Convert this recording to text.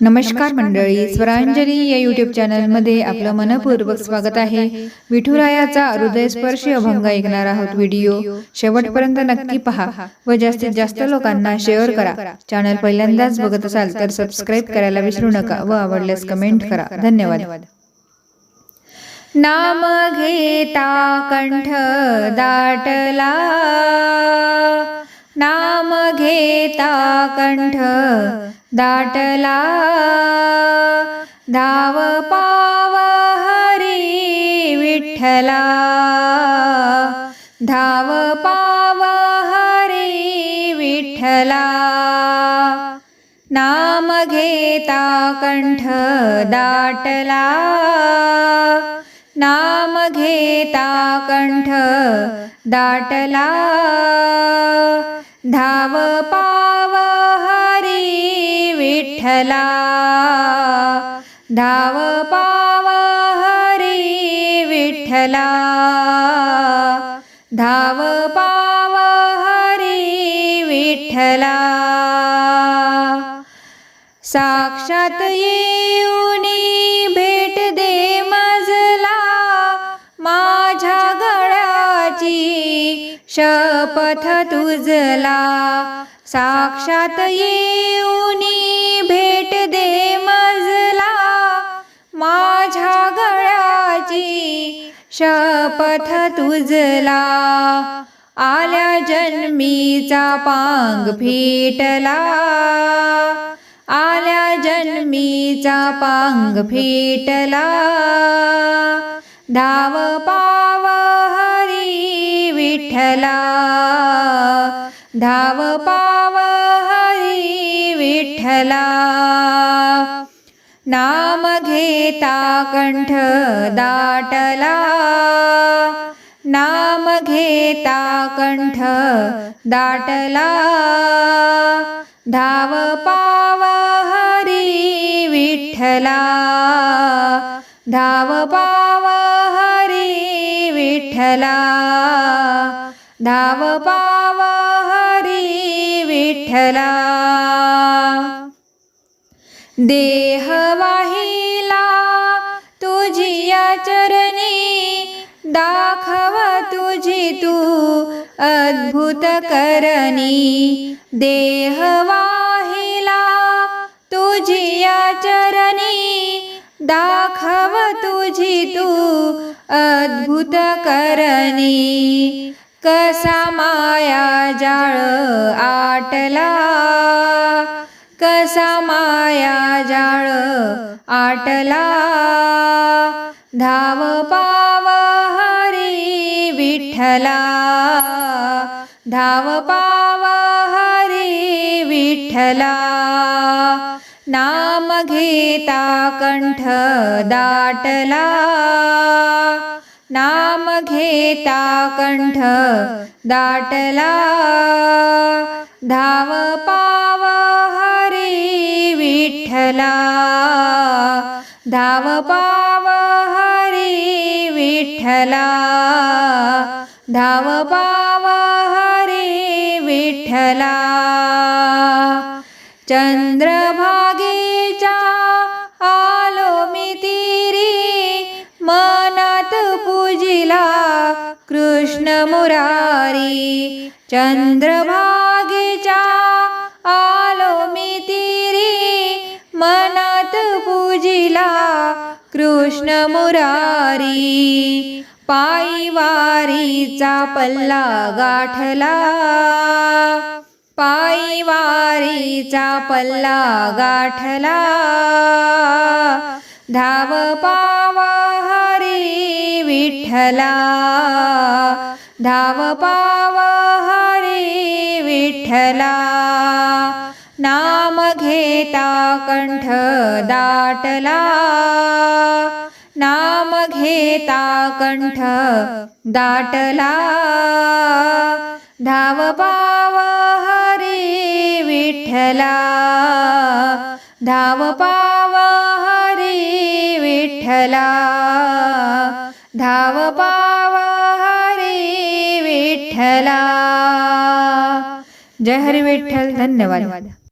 नमस्कार मंडळी. स्वरांजली या युट्यूब चॅनलमध्ये आपलं मनपूर्वक स्वागत आहे. विठुरायाचा हृदयस्पर्शी अभंग ऐकणार आहोत व्हिडिओ शेवटपर्यंत नक्की पहा व जास्तीत जास्त लोकांना शेअर करा. चॅनल पहिल्यांदाच बघत असाल तर सबस्क्राईब करायला विसरू नका व आवडल्यास कमेंट करा. धन्यवाद. नाम घेता कंठ दाटला. नाम घेता कंठ दाटला. धाव पाव हरी विठ्ठला. धाव पाव हरी विठ्ठला. नाम घेता कंठ दाटला. नाम घेता कंठ दाटला. धाव पाव हरी विठ्ठला. धाव पाव हरी विठ्ठला. धाव पाव हरी विठ्ठला. साक्षात येऊ शपथ तुझला. साक्षात येऊनी भेट दे मजला. माझ्या गळ्याची शपथ तुझला. आल्या जन्मीचा पांग फिटला. आल्या जन्मीचा पांग फिटला. धाव पा धाव पाव हरी विठ्ठला. नाम घेता कंठ दाटला. नाम घेता कंठ दाटला. धाव पाव हरी विठ्ठला. धाव पाव हरी विठ्ठला. धाव पाव विठ्ठला देह वाहिला तुझिया चरणी दाखव तुझी तू अद्भुत करणी। देह वाहिला तुझिया चरणी दाखव तुझी तू अद्भुत करणी। कसा माया जाळ आटला? कसा माया जाळ आटला? धाव पाव हरी विठ्ठला. धाव पाव हरी विठ्ठला. नाम घेता कंठ दाटला. नाम घेता कंठ दाटला धाव पाव हरी विठ्ठला. धाव पाव हरी विठ्ठला. धाव पाव हरी विठ्ठला. चंद्रभागेच्या आ मुरारी चंद्रभागेच्या आलो मी तिरी मनात पूजिला कृष्ण मुरारी. पायी वारीचा पल्ला गाठला पायी वारीचा पल्ला गाठला. धाव पावा विठ्ठला धाव पाव हरी विठ्ठला नाम घेता कंठ दाटला नाम घेता कंठ दाटला धाव पाव हरी विठ्ठला धाव पाव विठ्ठला धाव पाव हरी विठ्ठला. जय हरी विठ्ठल धन्यवाद.